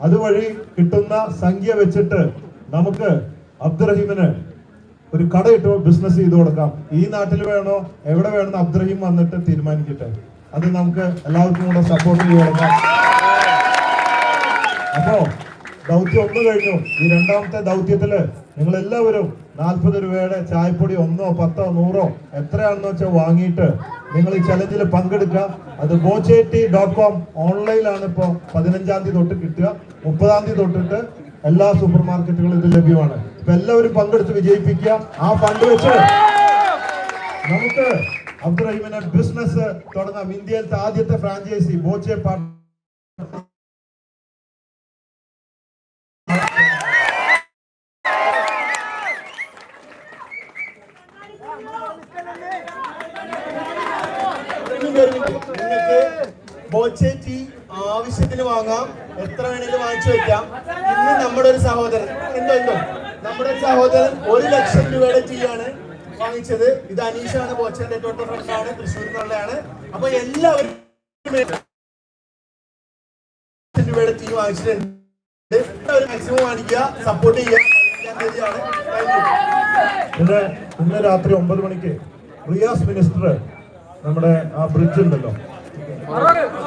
അതുവഴി കിട്ടുന്ന സംഖ്യ വെച്ചിട്ട് നമുക്ക് അബ്ദുറഹീമിന് ഒരു കടയിട്ട് ബിസിനസ് ചെയ്ത് കൊടുക്കാം. ഈ നാട്ടിൽ വേണോ എവിടെ വേണമെന്ന് അബ്ദുറഹീം വന്നിട്ട് തീരുമാനിക്കട്ടെ. അത് നമുക്ക് എല്ലാവർക്കും കൂടെ സപ്പോർട്ട് ചെയ്ത് കൊടുക്കാം. അപ്പോ ദൗത്യം ഒന്ന് കഴിഞ്ഞു. ഈ രണ്ടാമത്തെ ദൗത്യത്തിൽ നിങ്ങൾ എല്ലാവരും നാൽപ്പത് രൂപയുടെ ചായപ്പൊടി ഒന്നോ പത്തോ നൂറോ എത്രയാണെന്ന് വെച്ചാൽ വാങ്ങിയിട്ട് നിങ്ങൾ ഈ ചലഞ്ചിൽ പങ്കെടുക്കുക. അത് ബോച്ചേറ്റി ഡോട്ട് കോം ഓൺലൈനിലാണ് ഇപ്പോൾ പതിനഞ്ചാം തീയതി തൊട്ട് കിട്ടുക. മുപ്പതാം തീയതി തൊട്ടിട്ട് എല്ലാ സൂപ്പർ മാർക്കറ്റുകളും ഇത് ലഭ്യമാണ്. ഇപ്പൊ എല്ലാവരും പങ്കെടുത്ത് വിജയിപ്പിക്കുക. ആ ഫണ്ട് വെച്ച് നമുക്ക് അബ്ദുറഹിമിനെ ബിസിനസ് തുടങ്ങാം. ഇന്ത്യയിലത്തെ ആദ്യത്തെ ഫ്രാഞ്ചൈസി ബോച്ചെ പാട്ട് ബോച്ചെ ടീ ആവശ്യത്തിന് വാങ്ങാം. എത്ര വേണേലും വാങ്ങിച്ചു വെക്കാം. ഇന്ന് നമ്മുടെ ഒരു സഹോദരൻ. എന്തോ എന്തോ? നമ്മുടെ ഒരു സഹോദരൻ ഒരു ലക്ഷം രൂപയുടെ ടീ ആണ് വാങ്ങിച്ചത്. ഇത് അനീഷാണ് ബോച്ചന്റെ ഏറ്റവും ഫ്രണ്ടാണ് തൃശ്ശൂരിൽ നിന്നുള്ളതാണ് അപ്പൊ എല്ലാവരും രൂപയുടെ ടീ വാങ്ങിച്ചിട്ടുണ്ട് മാക്സിമം വാങ്ങിക്കുക സപ്പോർട്ട് ചെയ്യുക. ഇന്ന് രാത്രി ഒമ്പത് മണിക്ക് റിയാസ് മിനിസ്റ്റർ നമ്മുടെ ആ ബ്രിഡ്ജ് ഉണ്ടല്ലോ.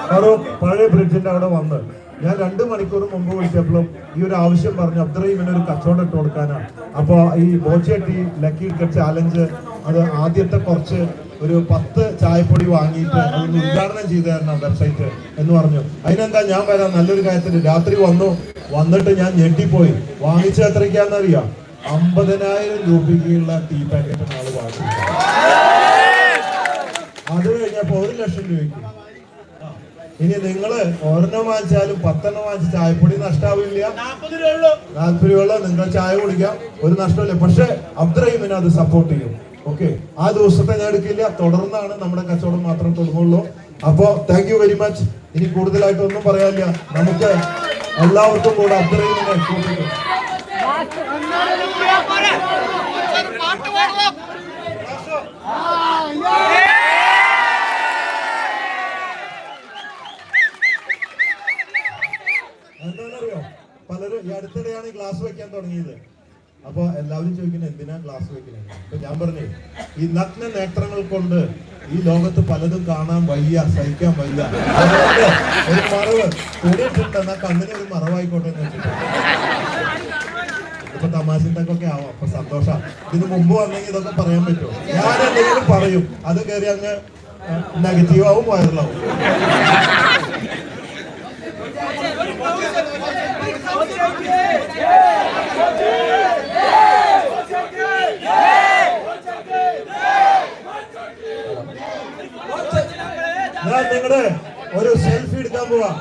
ഫറൂഖ് പഴയ ബ്രിഡ്ജിന്റെ അവിടെ വന്ന്. ഞാൻ രണ്ട് മണിക്കൂർ മുമ്പ് വിളിച്ചപ്പോഴും ഈ ഒരു ആവശ്യം പറഞ്ഞു അത്രയും ഇങ്ങനെ ഒരു കച്ചവടം ഇട്ട് കൊടുക്കാനാണ് അപ്പോൾ ഈ ബോച്ചേട്ടി ലക്കി ചാലഞ്ച് അത് ആദ്യത്തെ കുറച്ച് ഒരു പത്ത് ചായപ്പൊടി വാങ്ങിയിട്ട് അതൊന്ന് ഉദ്ഘാടനം ചെയ്തു തരണം വെബ്സൈറ്റ് എന്ന് പറഞ്ഞു. അതിനെന്താ ഞാൻ വരാം നല്ലൊരു കാര്യത്തിന്. രാത്രി വന്നു വന്നിട്ട് ഞാൻ ഞെട്ടിപ്പോയി. വാങ്ങിച്ച എത്രയ്ക്കാന്നറിയാം അമ്പതിനായിരം രൂപയ്ക്കുള്ള ടീ പാക്കറ്റ് ആൾ വാങ്ങി അത് കഴിഞ്ഞപ്പോ ഒരു ലക്ഷം രൂപയ്ക്ക്. ഇനി നിങ്ങൾ ഒരെണ്ണം വാങ്ങിച്ചാലും പത്തെണ്ണം വാങ്ങിച്ച ചായപ്പൊടി നഷ്ടാവില്ല. നാൽപ്പത് രൂപ നിങ്ങൾ ചായ കുടിക്കാം. ഒരു നഷ്ടമില്ല പക്ഷെ അബ്ദ്രഹീമിനെ അത് സപ്പോർട്ട് ചെയ്യും. ഓക്കെ ആ ദിവസത്തെ ഞാൻ എടുക്കില്ല. തുടർന്നാണ് നമ്മുടെ കച്ചവടം മാത്രം തുടങ്ങുള്ളൂ. അപ്പോ താങ്ക് യു വെരി മച്ച് ഇനി കൂടുതലായിട്ട് ഒന്നും പറയാനില്ല. നമുക്ക് എല്ലാവർക്കും കൂടെ അബ്ദ്രഹീമിനെ കൂട്ടിട്ട് എന്താണെന്നറിയോ? പലരും ഈ അടുത്തിടെയാണ് ഈ ഗ്ലാസ് വെക്കാൻ തുടങ്ങിയത്. അപ്പൊ എല്ലാവരും ചോദിക്കുന്നത് എന്തിനാ ഗ്ലാസ് വെക്കുന്നത്? അപ്പൊ ഞാൻ പറഞ്ഞു ഈ നഗ്ന നേത്രങ്ങൾ കൊണ്ട് ഈ ലോകത്ത് പലതും കാണാൻ വയ്യ സഹിക്കാൻ വയ്യ. ഒരു മറവ് കൂടിയിട്ടുണ്ട് എന്നാ കണ്ണിന് ഒരു മറവായിക്കോട്ടെ എന്ന് വെച്ചിട്ട്. ഇപ്പൊ തമാശക്കൊക്കെ ആവാം അപ്പൊ സന്തോഷം. ഇതിന് മുമ്പ് വന്നെങ്കിൽ ഇതൊക്കെ പറയാൻ പറ്റുമോ? ഞാൻ എന്തെങ്കിലും പറയും അത് കയറി അങ്ങ് നെഗറ്റീവ് ആവും വൈറലാവും ഞാൻ നിങ്ങളുടെ ഒരു സെൽഫി എടുക്കാൻ പോവാ.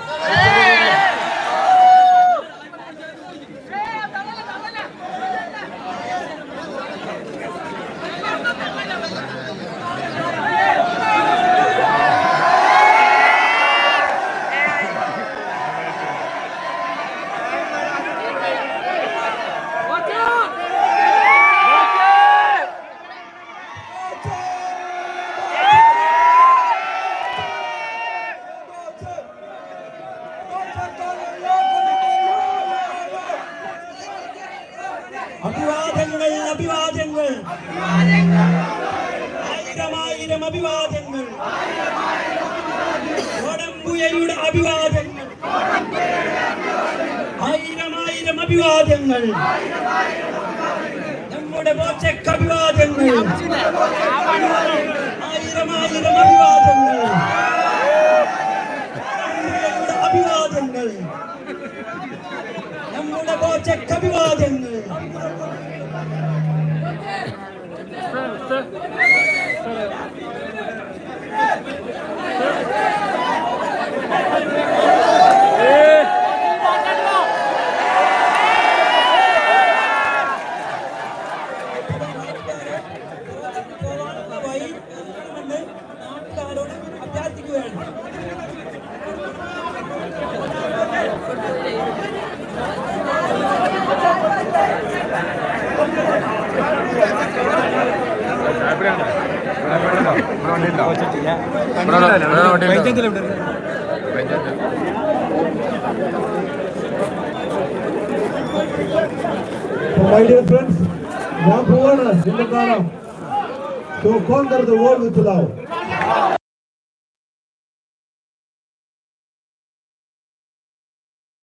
അഭിവാദ്യങ്ങൾ അഭിവാദ്യങ്ങൾ. ആയിരം ആയിരം അഭിവാദ്യങ്ങൾ. അഭിവാദങ്ങൾ അഭിവാദ്യങ്ങൾ. ആയിരം ആയിരം അഭിവാദ്യങ്ങൾ. നമ്മുടെ ബോച്ചക്ക് അഭിവാദ്യങ്ങൾ. നമ്മുടെ ബോച്ചക്ക് അഭിവാദ്യങ്ങൾ வச்சுருக்கீங்க பஞ்சாயத்தில் எப்படி So my dear friends, Babu won us in the Karam. So conquer the world with love.